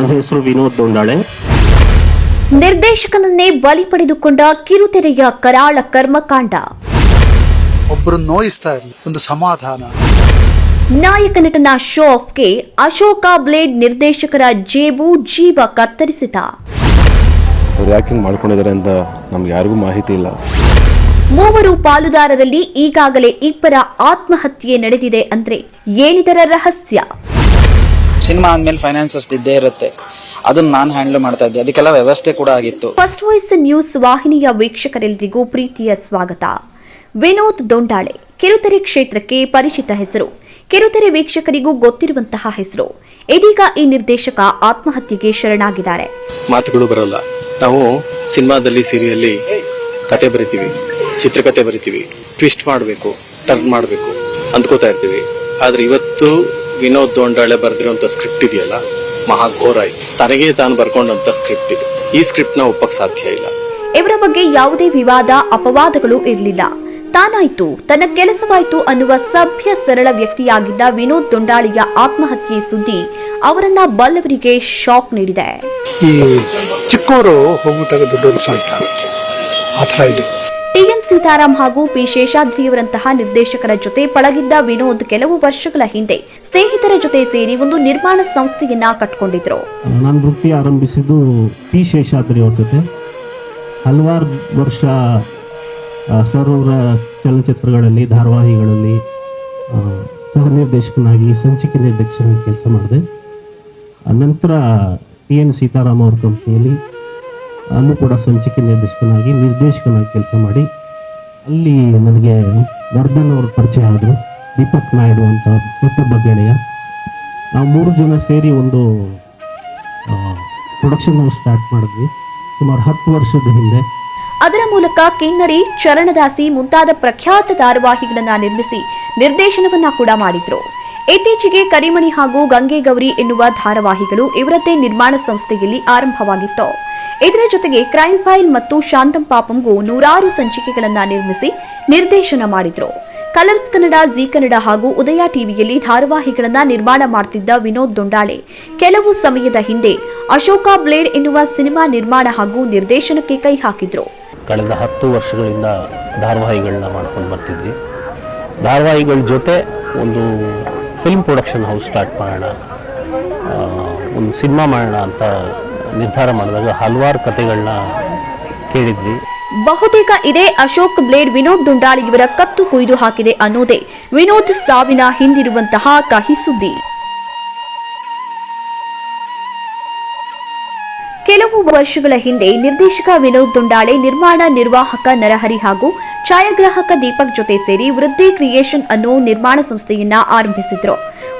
ನನ್ನ ಹೆಸರು ವಿನೋದ್ ದೊಂಡಾಳೆ ನಿರ್ದೇಶಕನನ್ನೇ ಬಲಿ ಪಡೆದುಕೊಂಡ ಕಿರುತೆರೆಯ ಕರಾಳ ಕರ್ಮಕಾಂಡ. ಒಬ್ಬರು ನೋಯಿಸ್ತಾ ಇರಲಿ ಒಂದು ಸಮಾಧಾನ. ನಾಯಕ ನಟನ ಶೋ ಆಫ್ಗೆ ಅಶೋಕ ಬ್ಲೇಡ್ ನಿರ್ದೇಶಕರ ಜೇಬು ಜೀವ ಕತ್ತರಿಸಿದ. ಅವ್ರು ಯಾಕೆ ಹಿಂಗೆ ಮಾಡ್ಕೊಂಡಿದ್ದಾರೆ ಅಂತ ನಮ್ಗೆ ಯಾರಿಗೂ ಮಾಹಿತಿ ಇಲ್ಲ. ಮೂವರು ಪಾಲುದಾರರಲ್ಲಿ ಈಗಾಗಲೇ ಇಬ್ಬರ ಆತ್ಮಹತ್ಯೆ ನಡೆದಿದೆ ಅಂದ್ರೆ ಏನಿದರ ರಹಸ್ಯ? ಸಿನಿಮಾ ಆದ್ಮೇಲೆ ಫೈನಾನ್ಸಸ್ ಇದ್ದೇ ಇರುತ್ತೆ. ಅದನ್ನ ನಾನು ಹ್ಯಾಂಡಲ್ ಮಾಡ್ತಾ ಇದ್ದೆ. ಅದಕ್ಕೆಲ್ಲ ವ್ಯವಸ್ಥೆ ಕೂಡ ಆಗಿತ್ತು. ಫಸ್ಟ್ ವಾಯ್ಸ್ ನ್ಯೂಸ್ ವಾಹಿನಿಯ ವೀಕ್ಷಕರೆಲ್ಲರಿಗೂ ಪ್ರೀತಿಯ ಸ್ವಾಗತ. ವಿನೋದ್ ದೊಂಡಾಳೆ ಕಿರುತೆರೆ ಕ್ಷೇತ್ರಕ್ಕೆ ಪರಿಚಿತ ಹೆಸರು. ಕಿರುತೆರೆ ವೀಕ್ಷಕರಿಗೂ ಗೊತ್ತಿರುವಂತಹ ಹೆಸರು. ಇದೀಗ ಈ ನಿರ್ದೇಶಕ ಆತ್ಮಹತ್ಯೆಗೆ ಶರಣಾಗಿದ್ದಾರೆ. ಮಾತುಗಳು ಬರಲ್ಲ. ನಾವು ಸಿನಿಮಾದಲ್ಲಿ ಸೀರಿಯಲ್ಲಿ ಕತೆ ಬರಿತೀವಿ. ಚಿತ್ರಕತೆ ಬರಿತೀವಿ. ಟ್ವಿಸ್ಟ್ ಮಾಡಬೇಕು ಟರ್ನ್ ಮಾಡಬೇಕು ಅಂದ್ಕೋತಾ ಇರ್ತೀವಿ. ಆದ್ರೆ ಇವತ್ತು ವಿನೋದ್ ದೊಂಡಾಳೆ ಬರೆದಿರುವಂತ ಸ್ಕ್ರಿಪ್ಟ್ ಇದೆಯಲ್ಲ? ಮಹಾಘೋರ ಇದು ತನಗೆ ತಾನು ಬರ್ಕೊಂಡಂತ ಸ್ಕ್ರಿಪ್ಟ್ ಇದು. ಈ ಸ್ಕ್ರಿಪ್ಟ್ನ ಒಪ್ಪಕ್ ಸಾಧ್ಯ ಇಲ್ಲ. ಇವರ ಬಗ್ಗೆ ಯಾವುದೇ ವಿವಾದ ಅಪವಾದಗಳು ಇರಲಿಲ್ಲ. ತಾನಾಯ್ತು ತನ್ನ ಕೆಲಸವಾಯ್ತು ಅನ್ನುವ ಸಭ್ಯ ಸರಳ ವ್ಯಕ್ತಿಯಾಗಿದ್ದ ವಿನೋದ್ ದೊಂಡಾಳಿಯ ಆತ್ಮಹತ್ಯೆ ಸುದ್ದಿ ಅವರನ್ನ ಬಲ್ಲವರಿಗೆ ಶಾಕ್ ನೀಡಿದೆ. ಈ ಚಿಕ್ಕವರು ಹೋಗ್ಬಿಟ್ಟಾಗ ದೊಡ್ಡವರು ಸಾಯ್ತಾರೆ ಆ ಥರ ಇದೆ. ಸೀತಾರಾಮ್ ಹಾಗೂ ಪಿ ಶೇಷಾದ್ರಿಯವರಂತಹ ನಿರ್ದೇಶಕರ ಜೊತೆ ಪಳಗಿದ್ದ ವಿನೋದ್ ಕೆಲವು ವರ್ಷಗಳ ಹಿಂದೆ ಸ್ನೇಹಿತರ ಜೊತೆ ಸೇರಿ ಒಂದು ನಿರ್ಮಾಣ ಸಂಸ್ಥೆಯನ್ನ ಕಟ್ಕೊಂಡಿದ್ರು. ನನ್ನ ವೃತ್ತಿ ಆರಂಭಿಸಿದ್ದು ಪಿ ಶೇಷಾದ್ರಿ ಅವ್ರ ಜೊತೆ. ಹಲವಾರು ವರ್ಷ ಸರ್ವರ ಚಲನಚಿತ್ರಗಳಲ್ಲಿ, ಧಾರಾವಾಹಿಗಳಲ್ಲಿ ಸಹ ನಿರ್ದೇಶಕನಾಗಿ, ಸಂಚಿಕೆ ನಿರ್ದೇಶಕನಾಗಿ ಕೆಲಸ ಮಾಡಿದೆ. ನಂತರ ಟಿ ಎನ್ ಸೀತಾರಾಮ್ ಅವ್ರ ಕಂಪ್ನಿಯಲ್ಲಿ ಅಲ್ಲೂ ಕೂಡ ಸಂಚಿಕೆ ನಿರ್ದೇಶಕನಾಗಿ ನಿರ್ದೇಶಕನಾಗಿ ಕೆಲಸ ಮಾಡಿ. ಅಲ್ಲಿ ನನಗೆ ವರ್ಧನ್ ಅವರು ಪರಿಚಯ ಆದರು, ದೀಪಕ್ ನಾಯ್ಡು ಅಂತ ಮತ್ತೊಬ್ಬ ಗೆಳೆಯ ನಾವು ಮೂರು ಜನ ಸೇರಿ ಒಂದು ಪ್ರೊಡಕ್ಷನ್ ಸ್ಟಾರ್ಟ್ ಮಾಡಿದ್ವಿ. ಸುಮಾರು ಹತ್ತು ವರ್ಷದ ಹಿಂದೆ. ಅದರ ಮೂಲಕ ಕಿನ್ನರಿ, ಚರಣದಾಸಿ ಮುಂತಾದ ಪ್ರಖ್ಯಾತ ಧಾರಾವಾಹಿಗಳನ್ನ ನಿರ್ಮಿಸಿ ನಿರ್ದೇಶನವನ್ನ ಕೂಡ ಮಾಡಿದ್ರು. ಇತ್ತೀಚೆಗೆ ಕರಿಮಣಿ ಹಾಗೂ ಗಂಗೆ ಗೌರಿ ಎನ್ನುವ ಧಾರಾವಾಹಿಗಳು ಇವರದ್ದೇ ನಿರ್ಮಾಣ ಸಂಸ್ಥೆಯಲ್ಲಿ ಆರಂಭವಾಗಿತ್ತು. ಇದರ ಜೊತೆಗೆ ಕ್ರೈಮ್ ಫೈಲ್ ಮತ್ತು ಶಾಂತಂ ಪಾಪಂಗೂ ನೂರಾರು ಸಂಚಿಕೆಗಳನ್ನ ನಿರ್ಮಿಸಿ ನಿರ್ದೇಶನ ಮಾಡಿದ್ರು. ಕಲರ್ಸ್ ಕನ್ನಡ, ಜಿ ಕನ್ನಡ ಹಾಗೂ ಉದಯ ಟಿವಿಯಲ್ಲಿ ಧಾರಾವಾಹಿಗಳನ್ನ ನಿರ್ಮಾಣ ಮಾಡುತ್ತಿದ್ದ ವಿನೋದ್ ದೊಂಡಾಳೆ. ಕೆಲವು ಸಮಯದ ಹಿಂದೆ ಅಶೋಕ ಬ್ಲೇಡ್ ಎನ್ನುವ ಸಿನಿಮಾ ನಿರ್ಮಾಣ ಹಾಗೂ ನಿರ್ದೇಶನಕ್ಕೆ ಕೈ ಹಾಕಿದ್ರು. ಕಳೆದ ಹತ್ತು ವರ್ಷಗಳಿಂದ ಧಾರಾವಾಹಿಗಳನ್ನ ಮಾಡ್ಕೊಂಡು ಬರ್ತಿದ್ವಿ. ಧಾರಾವಾಹಿಗಳ ಜೊತೆ ಒಂದು ಫಿಲ್ಮ್ ಪ್ರೊಡಕ್ಷನ್ ಹೌಸ್ ಸ್ಟಾರ್ಟ್ ಮಾಡೋಣ ಒಂದು ಸಿನಿಮಾ ಮಾಡೋಣ ಅಂತ ನಿರ್ಧಾರ ಮಾಡಿದಾಗ ಹಲವಾರು ಕತೆಗಳನ್ನ ಕೇಳಿದ್ವಿ. ಬಹುತೇಕ ಇದೇ ಅಶೋಕ್ ಬ್ಲೇಡ್ ವಿನೋದ್ ದುಂಡಾಳಿ ಇವರ ಕತ್ತು ಕುಯ್ದು ಹಾಕಿದೆ ಅನ್ನೋದೇ ವಿನೋದ್ ಸಾವಿನ ಹಿಂದಿರುವಂತಹ ಕಹಿ ಸುದ್ದಿ. ಕೆಲವು ವರ್ಷಗಳ ಹಿಂದೆ ನಿರ್ದೇಶಕ ವಿನೋದ್ ದುಂಡಾಳೆ ನಿರ್ಮಾಣ ನಿರ್ವಾಹಕ ನರಹರಿ ಹಾಗೂ ಛಾಯಾಗ್ರಾಹಕ ದೀಪಕ್ ಜೊತೆ ಸೇರಿ ವೃದ್ಧಿ ಕ್ರಿಯೇಷನ್ ಅನ್ನೋ ನಿರ್ಮಾಣ ಸಂಸ್ಥೆಯನ್ನ ಆರಂಭಿಸಿದ್ರು.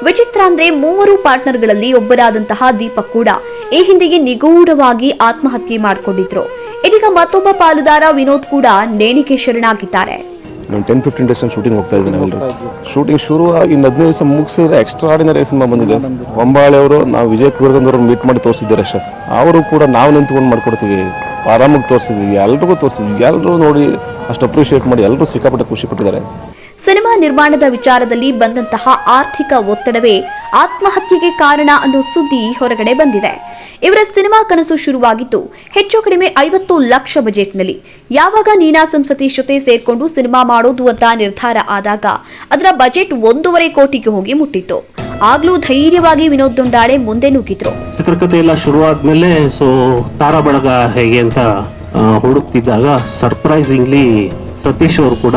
ವಿಚಿತ್ರ ಅಂದ್ರೆ ಮೂವರು ಪಾರ್ಟ್ನರ್ಗಳಲ್ಲಿ ಒಬ್ಬರಾದಂತಹ ದೀಪಕ್ ಕೂಡ ಈ ಹಿಂದೆಗೆ ನಿಗೂಢವಾಗಿ ಆತ್ಮಹತ್ಯೆ ಮಾಡಿಕೊಂಡಿದ್ರು. ಇದೀಗ ಮತ್ತೊಬ್ಬ ಪಾಲುದಾರ ವಿನೋದ್ ಕೂಡ ನೇಣಿಗೆ ಶರಣಾಗಿದ್ದಾರೆ. ನಾನು ಟೆನ್ ಫಿಫ್ಟೀನ್ ಡೇಸ್ ಶೂಟಿಂಗ್ ಹೋಗ್ತಾ ಇದ್ದೀನಿ ನಾವೆಲ್ಲರೂ ಶೂಟಿಂಗ್ ಶುರು ಆಗಿ ಇನ್ನು ಹದಿನೈದು ದಿವಸ ಮುಗಿಸಿದ್ರೆ ಎಕ್ಸ್ಟ್ರಾಡಿನರಿ ಸಿನಿಮಾ ಬಂದಿದೆ. ಹೊಂಬಾಳೆ ಅವರು ನಾವು ವಿಜಯ್ ಕುರ್ಗಂದವ್ರು ಮೀಟ್ ಮಾಡಿ ತೋರಿಸಿದ್ದಾರೆ ಅಷ್ಟೇ. ಅವರು ಕೂಡ ನಾವು ನಿಂತ್ಕೊಂಡು ಮಾಡ್ಕೊಡ್ತೀವಿ. ಆರಾಮಾಗಿ ತೋರಿಸಿದ್ವಿ. ಎಲ್ರಿಗೂ ತೋರಿಸಿದ್ವಿ. ಎಲ್ಲರೂ ನೋಡಿ ಅಷ್ಟು ಅಪ್ರಿಷಿಯೇಟ್ ಮಾಡಿ ಎಲ್ಲರೂ ಸಿಕ್ಕಾಪಟ್ಟೆ ಖುಷಿ ಪಟ್ಟಿದ್ದಾರೆ. ಸಿನಿಮಾ ನಿರ್ಮಾಣದ ವಿಚಾರದಲ್ಲಿ ಬಂದಂತಹ ಆರ್ಥಿಕ ಒತ್ತಡವೇ ಆತ್ಮಹತ್ಯೆಗೆ ಕಾರಣ ಅನ್ನೋ ಸುದ್ದಿ ಹೊರಗಡೆ ಬಂದಿದೆ. ಇವರ ಸಿನಿಮಾ ಕನಸು ಶುರುವಾಗಿದ್ದು ಹೆಚ್ಚು ಕಡಿಮೆ ಐವತ್ತು ಲಕ್ಷ ಬಜೆಟ್ನಲ್ಲಿ. ಯಾವಾಗ ನೀನಾ ಸಂಸತಿ ಜೊತೆ ಸೇರ್ಕೊಂಡು ಸಿನಿಮಾ ಮಾಡೋದು ಅಂತ ನಿರ್ಧಾರ ಆದಾಗ ಅದರ ಬಜೆಟ್ ಒಂದೂವರೆ ಕೋಟಿಗೆ ಹೋಗಿ ಮುಟ್ಟಿತ್ತು. ಆಗ್ಲೂ ಧೈರ್ಯವಾಗಿ ವಿನೋದ್ ದೊಂಡಾಳೆ ಮುಂದೆ ನುಗ್ಗಿದ್ರು. ಚಿತ್ರಕಥೆ ಎಲ್ಲ ಶುರುವಾದ್ಮೇಲೆ ಸೊ ತಾರಾ ಬಳಗ ಹೇಗೆ ಅಂತ ಹುಡುಕ್ತಿದ್ದಾಗ ಸರ್ಪ್ರೈಸಿಂಗ್ಲಿ ಸತೀಶ್ ಅವರು ಕೂಡ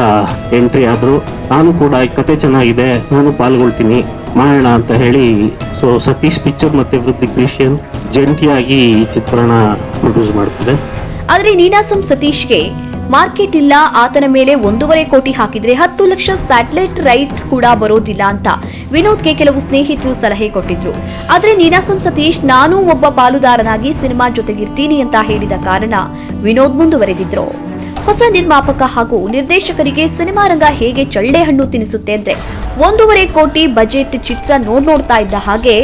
ಎಂಟ್ರಿ ಆದ್ರು. ನಾನು ಕೂಡ ಈ ಕತೆ ಚೆನ್ನಾಗಿದೆ, ನಾನು ಪಾಲ್ಗೊಳ್ತೀನಿ. ಮಾಡೋಣ ಅಂತ ಹೇಳಿ ಸೊ ಸತೀಶ್ ಪಿಕ್ಚರ್ ಮತ್ತೆ ವೃದ್ಧಿ ಕ್ರಿಶಿಯನ್ ಜಂಟಿಯಾಗಿ ಈ ಚಿತ್ರಣ ಪ್ರೊಡ್ಯೂಸ್ ಮಾಡ್ತಾರೆ ಆದ್ರೆ ನೀನಾಸಂ ಸತೀಶ್ಗೆ ಮಾರ್ಕೆಟ್ ಇಲ್ಲ, ಆತನ ಮೇಲೆ ಒಂದೂವರೆ ಕೋಟಿ ಹಾಕಿದ್ರೆ ಹತ್ತು ಲಕ್ಷ ಸ್ಯಾಟಲೈಟ್ ರೈಟ್ ಕೂಡ ಬರೋದಿಲ್ಲ ಅಂತ ವಿನೋದ್ಗೆ ಕೆಲವು ಸ್ನೇಹಿತರು ಸಲಹೆ ಕೊಟ್ಟಿದ್ರು. ಆದ್ರೆ ನೀನಾಸಂ ಸತೀಶ್, ನಾನು ಒಬ್ಬ ಪಾಲುದಾರನಾಗಿ ಸಿನಿಮಾ ಜೊತೆಗಿರ್ತೀನಿ ಅಂತ ಹೇಳಿದ ಕಾರಣ ವಿನೋದ್ ಮುಂದುವರೆದಿದ್ರು. ಹೊಸ ನಿರ್ಮಾಪಕ ಹಾಗೂ ನಿರ್ದೇಶಕರಿಗೆ ಸಿನಿಮಾ ರಂಗ ಹೇಗೆ ಚಳ್ಳೆ ಹಣ್ಣು ತಿನ್ನಿಸುತ್ತೆ ಅಂದ್ರೆ ಒಂದೂವರೆ ಕೋಟಿ ಬಜೆಟ್ ಚಿತ್ರ ನೋಡ್ ನೋಡ್ತಾ ಇದ್ದ ಹಾಗೆ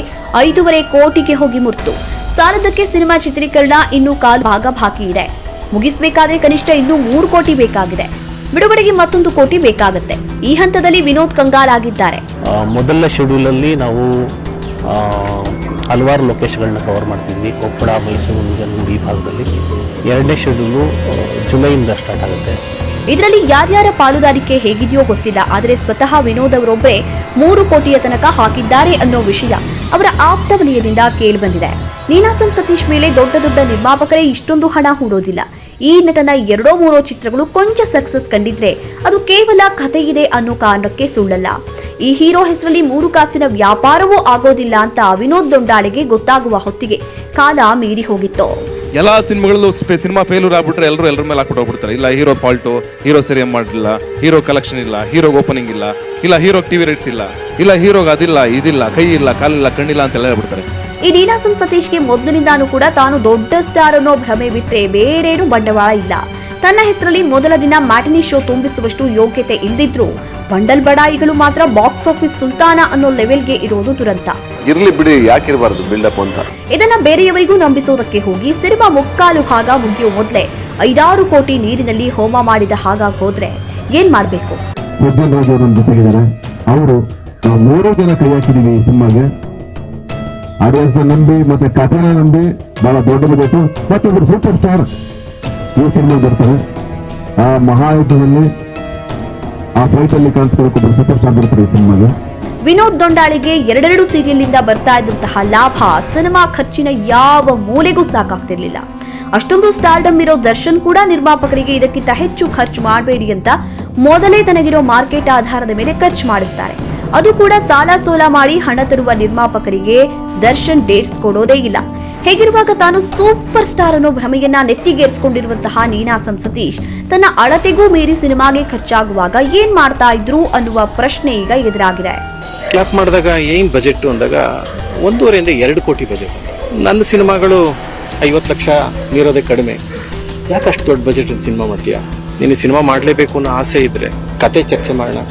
ಐದೂವರೆ ಕೋಟಿಗೆ ಹೋಗಿ ಮುರ್ತು. ಸಾಲದಕ್ಕೆ ಸಿನಿಮಾ ಚಿತ್ರೀಕರಣ ಇನ್ನೂ ಕಾಲು ಭಾಗ ಬಾಕಿ ಇದೆ. ಮುಗಿಸ್ಬೇಕಾದ್ರೆ ಕನಿಷ್ಠ ಇನ್ನೂ ಮೂರು ಕೋಟಿ ಬೇಕಾಗಿದೆ. ಬಿಡುಗಡೆಗೆ ಮತ್ತೊಂದು ಕೋಟಿ ಬೇಕಾಗುತ್ತೆ. ಈ ಹಂತದಲ್ಲಿ ವಿನೋದ್ ಕಂಗಾಲ್ ಆಗಿದ್ದಾರೆ. ಮೊದಲ ಶೆಡ್ಯೂಲ್ ಅಲ್ಲಿ ನಾವು ಹಲವಾರು ಲೊಕೇಶನ್ಗಳನ್ನ ಕವರ್ ಮಾಡ್ತಿದ್ವಿ. ಕೊಪ್ಪಳ, ಮೈಸೂರು ಈ ಭಾಗದಲ್ಲಿ. ಎರಡನೇ ಶೆಡ್ಯೂಲು ಜುಲೈಯಿಂದ ಸ್ಟಾರ್ಟ್ ಆಗುತ್ತೆ. ಇದರಲ್ಲಿ ಯಾರ್ಯಾರ ಪಾಲುದಾರಿಕೆ ಹೇಗಿದೆಯೋ ಗೊತ್ತಿಲ್ಲ, ಆದರೆ ಸ್ವತಃ ವಿನೋದ್ ಅವರೊಬ್ಬರೇ ಮೂರು ಕೋಟಿಯ ತನಕ ಹಾಕಿದ್ದಾರೆ ಅನ್ನೋ ವಿಷಯ ಅವರ ಆಪ್ತ ವಲಯದಿಂದ ಕೇಳಿಬಂದಿದೆ ನೀನಾಸಂ ಸತೀಶ್ ಮೇಲೆ ದೊಡ್ಡ ದೊಡ್ಡ ನಿರ್ಮಾಪಕರೇ ಇಷ್ಟೊಂದು ಹಣ ಹೂಡೋದಿಲ್ಲ. ಈ ನಟನ ಎರಡೋ ಮೂರೋ ಚಿತ್ರಗಳು ಕೊಂಚ ಸಕ್ಸಸ್ ಕಂಡಿದ್ರೆ ಅದು ಕೇವಲ ಕಥೆ ಇದೆ ಅನ್ನೋ ಕಾರಣಕ್ಕೆ ಸುಳ್ಳಲ್ಲ. ಈ ಹೀರೋ ಹೆಸರಲ್ಲಿ ಮೂರು ಕಾಸಿನ ವ್ಯಾಪಾರವೂ ಆಗೋದಿಲ್ಲ ಅಂತ ವಿನೋದ್ ದೊಂಡಾಳಿಗೆ ಗೊತ್ತಾಗುವ ಹೊತ್ತಿಗೆ ಕಾಲ ಮೀರಿ ಹೋಗಿತ್ತು. ಎಲ್ಲ ಸಿನಿಮಾಗಳಲ್ಲೂ ಸಿನಿಮಾ ಫೇಲ್ಯೂರ್ ಆಗ್ಬಿಟ್ರೆ ಎಲ್ಲರೂ ಎಲ್ಲರ ಮೇಲೆ ಹಾಕ್ಬಿಟ್ಟು ಇಲ್ಲ ಹೀರೋ ಫಾಲ್ಟು ಹೀರೋ ಸರಿ ಮಾಡಲಿಲ್ಲ ಹೀರೋ ಕಲೆಕ್ಷನ್ ಇಲ್ಲ ಹೀರೋ ಓಪನಿಂಗ್ ಇಲ್ಲ ಇಲ್ಲ ಹೀರೋ ಟಿವಿ ರೇಟ್ಸ್ ಇಲ್ಲ ಇಲ್ಲ ಹೀರೋಗೆ ಅದಿಲ್ಲ, ಇದಿಲ್ಲ, ಕೈ ಇಲ್ಲ, ಕಾಲಿಲ್ಲ, ಕಣ್ಣಿಲ್ಲ ಅಂತೆಲ್ಲ ಹೇಳ್ಬಿಡ್ತಾರೆ. ಈ ನೀನಾಸಂ ಸತೀಶ್ಗೆ ಮೊದಲಿನಿಂದಾನೂ ಕೂಡ ತಾನು ದೊಡ್ಡ ಸ್ಟಾರ್ ಅನ್ನೋ ಭ್ರಮೆ ಬಿಟ್ಟರೆ ಬೇರೇನು ಬಂಡವಾಳ ಇಲ್ಲ. ತನ್ನ ಹೆಸರಲ್ಲಿ ಮೊದಲ ದಿನ ಮ್ಯಾಟಿನಿ ಶೋ ತುಂಬಿಸುವಷ್ಟು ಯೋಗ್ಯತೆ ಇಲ್ಲದಿದ್ರು ಬಂಡಲ್ ಬಡಾಯಿಗಳು ಮಾತ್ರ ಬಾಕ್ಸ್ ಆಫೀಸ್ ಸುಲ್ತಾನ ಅನ್ನೋ ಲೆವೆಲ್ಗೆ ಇರೋದು ದುರಂತ. ಇರ್ಲಿ ಬಿಡಿ ಯಾಕಿರಬಾರ್ದು ಬಿಲ್ಡಪ್ ಅಂತ. ಇದನ್ನ ಬೇರೆಯವರಿಗೂ ನಂಬಿಸೋದಕ್ಕೆ ಹೋಗಿ ಸಿನಿಮಾ ಮುಕ್ಕಾಲು ಭಾಗ ಮುಗಿಯೋ ಮೊದಲೇ ಐದಾರು ಕೋಟಿ ನೀರಿನಲ್ಲಿ ಹೋಮ ಮಾಡಿದ ಹಾಗಾಗಿ ಹೋದ್ರೆ ಏನ್ ಮಾಡ್ಬೇಕು? ಸಜ್ಜನ್ ರಾಜ್ ಅವರು ಜೊತೆಗಿದ್ದಾರೆ. ಅವರು ಮೂರು ಜನ ಕೈ ಹಾಕಿದೀವಿ ಈ ಸಿನಿಮಾಗೆ. ಆಡಿಯನ್ಸ್ ನಂಬಿ ಮತ್ತೆ ಕಥೆನ ನಂಬಿ ಬಹಳ ದೊಡ್ಡ ಬಜೆಟ್. ಮತ್ತೊಬ್ಬರು ಸೂಪರ್ ಸ್ಟಾರ್ ಈ ಸಿನಿಮಾ ಬರ್ತಾರೆ. ಆ ಮಹಾಯುದ್ಧದಲ್ಲಿ ಆ ಫೈಟ್ ಅಲ್ಲಿ ಕಾಣಿಸ್ಕೊಳ್ಳೋಕೆ ಸೂಪರ್ ಸ್ಟಾರ್ ಬರ್ತಾರೆ ಈ ಸಿನಿಮಾಗೆ ವಿನೋದ್ ದೊಂಡಾಳಿಗೆ ಎರಡೆರಡು ಸೀರಿಯಲ್ನಿಂದ ಬರ್ತಾ ಇದ್ದಂತಹ ಲಾಭ ಸಿನಿಮಾ ಖರ್ಚಿನ ಯಾವ ಮೂಲೆಗೂ ಸಾಕಾಗ್ತಿರ್ಲಿಲ್ಲ. ಅಷ್ಟೊಂದು ಸ್ಟಾರ್ಡಮ್ ಇರೋ ದರ್ಶನ್ ಕೂಡ ನಿರ್ಮಾಪಕರಿಗೆ ಇದಕ್ಕಿಂತ ಹೆಚ್ಚು ಖರ್ಚು ಮಾಡಬೇಡಿ ಅಂತ ಮೊದಲೇ ತನಗಿರೋ ಮಾರ್ಕೆಟ್ ಆಧಾರದ ಮೇಲೆ ಖರ್ಚು ಮಾಡಿಸ್ತಾರೆ. ಅದು ಕೂಡ ಸಾಲ ಸೋಲ ಮಾಡಿ ಹಣ ತರುವ ನಿರ್ಮಾಪಕರಿಗೆ ದರ್ಶನ್ ಡೇಟ್ಸ್ ಕೊಡೋದೇ ಇಲ್ಲ. ಹೇಗಿರುವಾಗ ತಾನು ಸೂಪರ್ ಸ್ಟಾರ್ ಅನ್ನೋ ಭ್ರಮೆಯನ್ನ ನೆತ್ತಿಗೇರಿಸಿಕೊಂಡಿರುವಂತಹ ನೀನಾಸಂ ಸತೀಶ್, ತನ್ನ ಅಳತೆಗೂ ಮೀರಿ ಸಿನಿಮಾಗೆ ಖರ್ಚಾಗುವಾಗ ಏನ್ ಮಾಡ್ತಾ ಇದ್ರು ಅನ್ನುವ ಪ್ರಶ್ನೆ ಈಗ ಎದುರಾಗಿದೆ. ಕ್ಲಾಪ್ ಮಾಡಿದಾಗ ಏನು ಬಜೆಟ್ ಅಂದಾಗ ಒಂದೂವರೆಯಿಂದ ಎರಡು ಕೋಟಿ ಬಜೆಟ್ ನನ್ನ ಸಿನಿಮಾಗಳು ಐವತ್ತು ಲಕ್ಷ ಮೀರೋದೇ ಕಡಿಮೆ. ಯಾಕೆ ದೊಡ್ಡ ಬಜೆಟ್ ಸಿನಿಮಾ ಮಾಡ್ತೀಯಾ ನೀನು ಸಿನಿಮಾ ಮಾಡಲೇಬೇಕು ಅನ್ನೋ ಆಸೆ ಇದ್ರೆ ಕತೆ ಚರ್ಚೆ ಮಾಡೋಣ.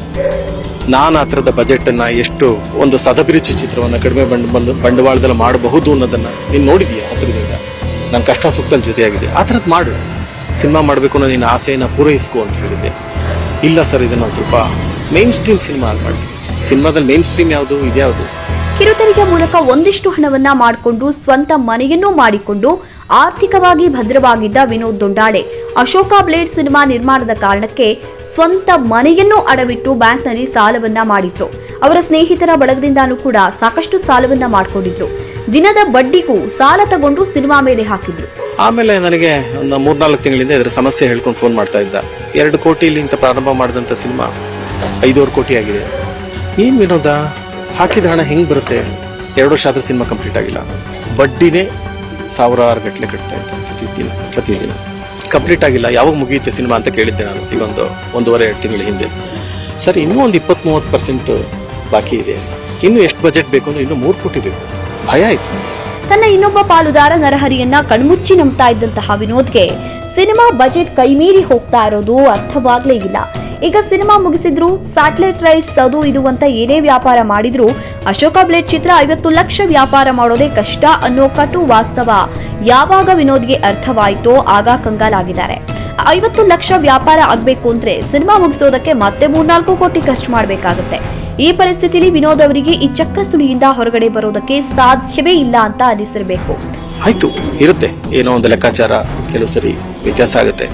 ನಾನು ಆ ಥರದ ಬಜೆಟನ್ನು ಎಷ್ಟು ಒಂದು ಸದಭಿರುಚಿ ಚಿತ್ರವನ್ನು ಕಡಿಮೆ ಬಂಡ ಬಂಡವಾಳದಲ್ಲಿ ಮಾಡಬಹುದು ಅನ್ನೋದನ್ನು ನೀನು ನೋಡಿದೀಯ ಹತ್ರದಿಂದ. ನನ್ನ ಕಷ್ಟ ಸುಖದಲ್ಲಿ ಜೊತೆಯಾಗಿದೆ. ಆ ಥರದ್ದು ಮಾಡು. ಸಿನಿಮಾ ಮಾಡಬೇಕು ಅನ್ನೋ ನಿನ್ನ ಆಸೆಯನ್ನು ಪೂರೈಸ್ಕೊ ಅಂತ ಹೇಳಿದ್ದೆ. ಇಲ್ಲ ಸರ್, ಇದನ್ನು ಸ್ವಲ್ಪ ಮೇನ್ ಸ್ಟ್ರೀಮ್ ಸಿನಿಮಾ ಮಾಡಿ. ಸಿನಿಮಾದಲ್ಲಿ ಮೇನ್ ಸ್ಟ್ರೀಮ್ ಯಾವುದು, ಇದ್ಯಾವುದು? ಕಿರುತೆರಿಗೆ ಮೂಲಕ ಒಂದಿಷ್ಟು ಹಣವನ್ನ ಮಾಡಿಕೊಂಡು ಸ್ವಂತ ಮನೆಯನ್ನೂ ಮಾಡಿಕೊಂಡು ಆರ್ಥಿಕವಾಗಿ ಭದ್ರವಾಗಿದ್ದ ವಿನೋದ್ ದೊಂಡಾಡೆ. ಅಶೋಕ ಬ್ಲೇಡ್ ಸಿನಿಮಾ ನಿರ್ಮಾಣದ ಕಾರಣಕ್ಕೆ ಸ್ವಂತ ಮನೆಯನ್ನು ಅಡವಿಟ್ಟು ಬ್ಯಾಂಕ್ನಲ್ಲಿ ಸಾಲವನ್ನ ಮಾಡಿದ್ರು. ಅವರ ಸ್ನೇಹಿತರ ಬಳಗದಿಂದಾನೂ ಕೂಡ ಸಾಕಷ್ಟು ಸಾಲವನ್ನ ಮಾಡಿಕೊಂಡಿದ್ರು. ದಿನದ ಬಡ್ಡಿಗೂ ಸಾಲ ತಗೊಂಡು ಸಿನಿಮಾ ಮೇಲೆ ಹಾಕಿದ್ರು. ಆಮೇಲೆ ನನಗೆ ಒಂದು ಮೂರ್ನಾಲ್ಕು ತಿಂಗಳಿಂದ ಇದರ ಸಮಸ್ಯೆ ಹೇಳ್ಕೊಂಡು ಫೋನ್ ಮಾಡ್ತಾ ಇದ್ದ. ಎರಡು ಕೋಟಿಲಿ ಇಂಥ ಪ್ರಾರಂಭ ಮಾಡಿದಂಥ ಸಿನಿಮಾ ಐದೂವರೆ ಕೋಟಿ ಆಗಿದೆ. ಏನು ವಿನೋದ? ಹಾಕಿದ ಹಣ ಹೆಂಗೆ ಬರುತ್ತೆ? ಎರಡು ವರ್ಷ ಆದರೂ ಸಿನಿಮಾ ಕಂಪ್ಲೀಟ್ ಆಗಿಲ್ಲ. ಬಡ್ಡಿನೇ ಸಾವಿರಾರು ಗಟ್ಟಲೆ ಕಟ್ತಾ ಇದ್ದೆ ಪ್ರತಿದಿನ ಪ್ರತಿದಿನ. ಕಂಪ್ಲೀಟ್ ಆಗಿಲ್ಲ, ಯಾವಾಗ ಮುಗಿಯುತ್ತೆ ಸಿನಿಮಾ ಅಂತ ಕೇಳಿದ್ದೆ ನಾನು ಈಗೊಂದು ಒಂದೂವರೆ, ಎರಡು ತಿಂಗಳ ಹಿಂದೆ. ಸರ್, ಇನ್ನೂ ಒಂದು ಇಪ್ಪತ್ತ್ ಮೂವತ್ತು ಪರ್ಸೆಂಟ್ ಬಾಕಿ ಇದೆ. ಇನ್ನು ಎಷ್ಟು ಬಜೆಟ್ ಬೇಕು ಅಂದ್ರೆ ಇನ್ನೂ ಮೂರು ಕೋಟಿ ಬೇಕು. ಭಯ ಆಯ್ತು ತನ್ನ ಇನ್ನೊಬ್ಬ ಪಾಲುದಾರ ನರಹರಿಯನ್ನ ಕಣ್ಮುಚ್ಚಿ ನಂಬ್ತಾ ಇದ್ದಂತಹ ವಿನೋದ್ಗೆ ಸಿನಿಮಾ ಬಜೆಟ್ ಕೈಮೀರಿ ಹೋಗ್ತಾ ಇರೋದು ಅರ್ಥವಾಗ್ಲೇ ಇಲ್ಲ. ಈಗ ಸಿನಿಮಾ ಮುಗಿಸಿದ್ರು, ಸ್ಯಾಟಲೈಟ್ ರೈಟ್ಸ್ ಅದು ಇದು ಅಂತ ಏನೇ ವ್ಯಾಪಾರ ಮಾಡಿದ್ರು, ಅಶೋಕ ಬ್ಲೇಡ್ ಚಿತ್ರ ಐವತ್ತು ಲಕ್ಷ ವ್ಯಾಪಾರ ಮಾಡೋದೇ ಕಷ್ಟ ಅನ್ನೋ ಕಟು ವಾಸ್ತವ. ಯಾವಾಗ ವಿನೋದ್ಗೆ ಅರ್ಥವಾಯಿತೋ ಆಗ ಕಂಗಾಲಾಗಿದ್ದಾರೆ. ಐವತ್ತು ಲಕ್ಷ ವ್ಯಾಪಾರ ಆಗ್ಬೇಕು ಅಂದ್ರೆ ಸಿನಿಮಾ ಮುಗಿಸೋದಕ್ಕೆ ಮತ್ತೆ ಮೂರ್ನಾಲ್ಕು ಕೋಟಿ ಖರ್ಚು ಮಾಡಬೇಕಾಗುತ್ತೆ. ಈ ಪರಿಸ್ಥಿತಿಲಿ ವಿನೋದ್ ಅವರಿಗೆ ಈ ಚಕ್ರಸುಳಿಯಿಂದ ಹೊರಗಡೆ ಬರೋದಕ್ಕೆ ಸಾಧ್ಯವೇ ಇಲ್ಲ ಅಂತ ಅನಿಸಿರ್ಬೇಕು. ಆಯ್ತು, ಇರುತ್ತೆ. ಏನೋ ಒಂದು ಲೆಕ್ಕಾಚಾರ, ಕೆಲವು ಸರಿ ವ್ಯತ್ಯಾಸ ಆಗುತ್ತೆ.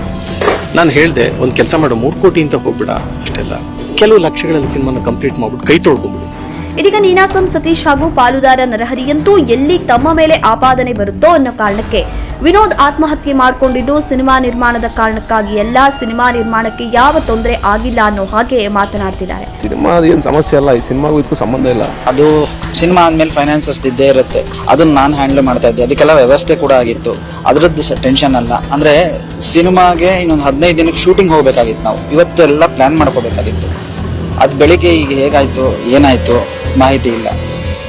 ನಾನು ಹೇಳಿದೆ, ಒಂದು ಕೆಲಸ ಮಾಡೋ, ಮೂರು ಕೋಟಿ ಅಂತ ಹೋಗ್ಬಿಡ ಅಷ್ಟೆಲ್ಲ ಕೆಲವು ಲಕ್ಷಗಳಲ್ಲಿ ಸಿನಿಮಾನ ಕಂಪ್ಲೀಟ್ ಮಾಡ್ಬಿಟ್ಟು ಕೈ ತೊಳ್ಕೊಂಬಿಡು ಇದೀಗ ನೀನಾಸಂ ಸತೀಶ್ ಹಾಗೂ ಪಾಲುದಾರ ನರಹರಿಯಂತೂ ಎಲ್ಲಿ ತಮ್ಮ ಮೇಲೆ ಆಪಾದನೆ ಬರುತ್ತೋ ಅನ್ನೋ ಕಾರಣಕ್ಕೆ ವಿನೋದ್ ಆತ್ಮಹತ್ಯೆ ಮಾಡಿಕೊಂಡಿದ್ದು ಸಿನಿಮಾ ನಿರ್ಮಾಣದ ಕಾರಣಕ್ಕಾಗಿ ಎಲ್ಲ ಸಿನಿಮಾ ನಿರ್ಮಾಣಕ್ಕೆ ಯಾವ ತೊಂದರೆ ಆಗಿಲ್ಲ ಅನ್ನೋ ಹಾಗೆ ಮಾತನಾಡ್ತಿದ್ದಾರೆ. ಸಿನಿಮಾ ಏನು ಸಮಸ್ಯೆ ಅಲ್ಲ ಈ ಸಿನಿಮಾಗೂ ಇದಕ್ಕೂ ಸಂಬಂಧ ಇಲ್ಲ. ಅದು ಸಿನಿಮಾ ಆದ್ಮೇಲೆ ಫೈನಾನ್ಸಸ್ ಇದ್ದೇ ಇರುತ್ತೆ. ಅದನ್ನ ನಾನು ಹ್ಯಾಂಡಲ್ ಮಾಡ್ತಾ ಇದ್ದೆ. ಅದಕ್ಕೆಲ್ಲ ವ್ಯವಸ್ಥೆ ಕೂಡ ಆಗಿತ್ತು. ಅದ್ರದ್ದು ಟೆನ್ಷನ್ ಅಲ್ಲ. ಅಂದ್ರೆ ಸಿನಿಮಾಗೆ ಇನ್ನೊಂದು ಹದಿನೈದು ದಿನಕ್ಕೆ ಶೂಟಿಂಗ್ ಹೋಗ್ಬೇಕಾಗಿತ್ತು ನಾವು. ಇವತ್ತೆಲ್ಲ ಪ್ಲಾನ್ ಮಾಡ್ಕೋಬೇಕಾಗಿತ್ತು. ಅದು ಬೆಳಿಗ್ಗೆ ಈಗ ಹೇಗಾಯ್ತು ಏನಾಯ್ತು? ಮಾಹಿತಿ ಇಲ್ಲ.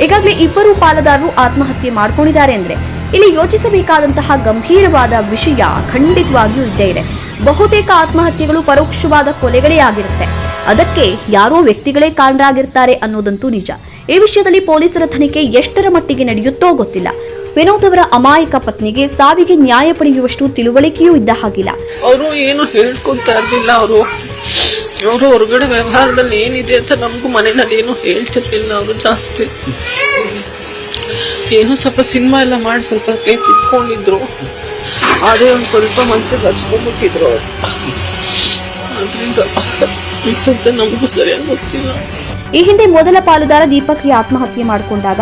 ಈಗಾಗಲೇ ಇಬ್ಬರು ಪಾಲುದಾರರು ಆತ್ಮಹತ್ಯೆ ಮಾಡ್ಕೊಂಡಿದ್ದಾರೆ ಅಂದ್ರೆ ಇಲ್ಲಿ ಯೋಚಿಸಬೇಕಾದಂತಹ ಗಂಭೀರವಾದ ವಿಷಯ ಖಂಡಿತವಾಗಿಯೂ ಇದ್ದೇ ಇದೆ. ಬಹುತೇಕ ಆತ್ಮಹತ್ಯೆಗಳು ಪರೋಕ್ಷವಾದ ಕೊಲೆಗಳೇ ಆಗಿರುತ್ತೆ. ಅದಕ್ಕೆ ಯಾರೋ ವ್ಯಕ್ತಿಗಳೇ ಕಾರಣರಾಗಿರ್ತಾರೆ ಅನ್ನೋದಂತೂ ನಿಜ. ಈ ವಿಷಯದಲ್ಲಿ ಪೊಲೀಸರ ತನಿಖೆ ಎಷ್ಟರ ಮಟ್ಟಿಗೆ ನಡೆಯುತ್ತೋ ಗೊತ್ತಿಲ್ಲ. ವಿನೋದ್ ಅವರ ಅಮಾಯಕ ಪತ್ನಿಗೆ ಸಾವಿಗೆ ನ್ಯಾಯ ಪಡೆಯುವಷ್ಟು ತಿಳುವಳಿಕೆಯೂ ಇದ್ದ ಹಾಗಿಲ್ಲ. ಅವರು ಏನು ಹೇಳ್ಕೊಂತ ಇರಲಿಲ್ಲ. ಅವರು ಅವರು ಹೊರಗಡೆ ವ್ಯವಹಾರದಲ್ಲಿ ಏನಿದೆ ಅಂತ ನಮಗೂ ಮನೆಯಲ್ಲಿ ಏನು ಹೇಳ್ತಿರ್ಲಿಲ್ಲ ಅವರು ಜಾಸ್ತಿ. ಏನು ಸ್ವಲ್ಪ ಸಿನಿಮಾ ಎಲ್ಲ ಮಾಡಿ ಸ್ವಲ್ಪ ಪ್ಲೇಸ್ ಇಟ್ಕೊಂಡಿದ್ರು. ಅದೇ ಒಂದು ಸ್ವಲ್ಪ ಮನ್ಸಿಗೆ ಹಚ್ಕೊಂಡ್ಬಿಟ್ಟಿದ್ರು ಅವರು. ಅದರಿಂದ ಅನ್ಸುತ್ತೆ ನಮಗೂ ಸರಿಯಾಗಿ ಗೊತ್ತಿಲ್ಲ. ಈ ಹಿಂದೆ ಮೊದಲ ಪಾಲುದಾರ ದೀಪಕ್ಗೆ ಆತ್ಮಹತ್ಯೆ ಮಾಡಿಕೊಂಡಾಗ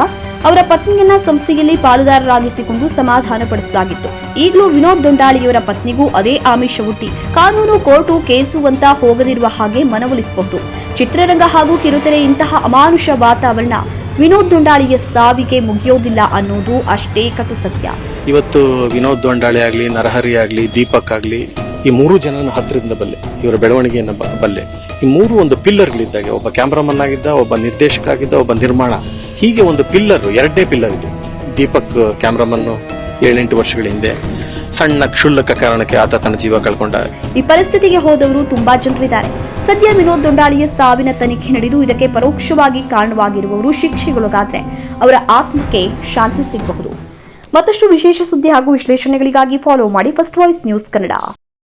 ಅವರ ಪತ್ನಿಯನ್ನ ಸಂಸ್ಥೆಯಲ್ಲಿ ಪಾಲುದಾರರಾಗಿಸಿಕೊಂಡು ಸಮಾಧಾನ ಪಡಿಸಲಾಗಿತ್ತು ಈಗಲೂ ವಿನೋದ್ ದೊಂಡಾಳಿಯವರ ಪತ್ನಿಗೂ ಅದೇ ಆಮಿಷ ಹುಟ್ಟಿ. ಕಾನೂನು ಕೋರ್ಟು ಕೇಸು ಅಂತ ಹೋಗದಿರುವ ಹಾಗೆ ಮನವೊಲಿಸಬಹುದು. ಚಿತ್ರರಂಗ ಹಾಗೂ ಕಿರುತೆರೆ ಇಂತಹ ಅಮಾನುಷ ವಾತಾವರಣ ವಿನೋದ್ ದೊಂಡಾಳಿಯ ಸಾವಿಗೆ ಮುಗಿಯೋದಿಲ್ಲ ಅನ್ನೋದು ಅಷ್ಟೇ ಕಟು ಸತ್ಯ. ಇವತ್ತು ವಿನೋದ್ ದೊಂಡಾಳಿ ಆಗಲಿ, ನರಹರಿ ಆಗಲಿ, ದೀಪಕ್ ಆಗಲಿ, ಈ ಮೂರು ಜನನ ಹತ್ತಿರದಿಂದ ಬಲ್ಲೆ ಇವರ ಬೆಳವಣಿಗೆಯನ್ನು ಬಲ್ಲೆ ಈ ಮೂರು ಒಂದು ಪಿಲ್ಲರ್ಗಳಿದ್ದಾಗೆ, ಒಬ್ಬ ಕ್ಯಾಮ್ರಾಮನ್ ಆಗಿದ್ದ, ಒಬ್ಬ ನಿರ್ದೇಶಕ ಆಗಿದ್ದ, ಒಬ್ಬ ನಿರ್ಮಾಣ. ಹೀಗೆ ಒಂದು ಪಿಲ್ಲರ್, ಎರಡನೇ ಪಿಲ್ಲರ್ ಇದೆ. ದೀಪಕ್ ಕ್ಯಾಮ್ರಾಮನ್ನು ಏಳೆಂಟು ವರ್ಷಗಳ ಹಿಂದೆ ಸಣ್ಣ ಕ್ಷುಲ್ಲಕ ಕಾರಣಕ್ಕೆ ಆತ ತನ್ನ ಜೀವ ಕಳ್ಕೊಂಡ. ಈ ಪರಿಸ್ಥಿತಿಗೆ ಹೋದವರು ತುಂಬಾ ಜನರಿದ್ದಾರೆ. ಸದ್ಯ ವಿನೋದ್ ದೊಂಡಾಳಿಯ ಸಾವಿನ ತನಿಖೆ ನಡೆದು ಇದಕ್ಕೆ ಪರೋಕ್ಷವಾಗಿ ಕಾರಣವಾಗಿರುವವರು ಶಿಕ್ಷೆಗೊಳಗಾದ್ರೆ ಅವರ ಆತ್ಮಕ್ಕೆ ಶಾಂತಿ ಸಿಗಬಹುದು. ಮತ್ತಷ್ಟು ವಿಶೇಷ ಸುದ್ದಿ ಹಾಗೂ ವಿಶ್ಲೇಷಣೆಗಳಿಗಾಗಿ ಫಾಲೋ ಮಾಡಿ ಫಸ್ಟ್ ವಾಯ್ಸ್ ನ್ಯೂಸ್ ಕನ್ನಡ